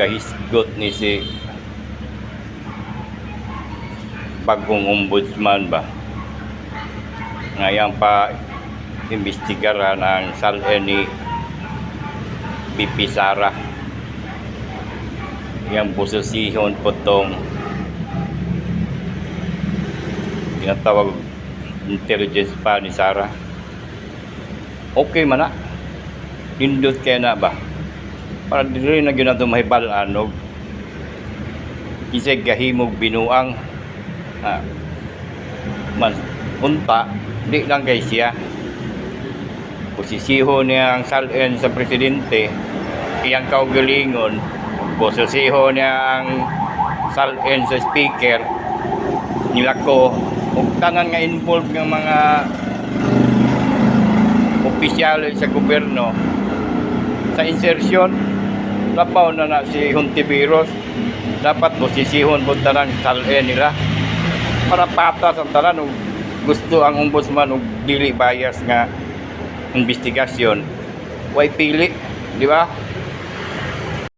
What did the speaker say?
pagkahisgot ni si bagong ombudsman ba? Ngayon pa imbestigaran ang salin ni BP Sara. Yung posisyon po tong tinatawag intelligence pa ni Sara. Okay man na. Nindot kaya na ba para dili na gyud nato mahibalaan og isig gahimog binuang ah, man unta di lang kay siya. Posisiho niya ang salin sa presidente iyang kaugalingon. Posisiho niya ang salin sa speaker nila ko ug tanan nga involved ng mga opisyal sa gobyerno. Sa insertion lapaw na na si Hontiveros dapat posisihon po tanan salin nila. Para patas ang tanan gusto ang ombudsman ug dili bias nga investigasyon. Way pili di ba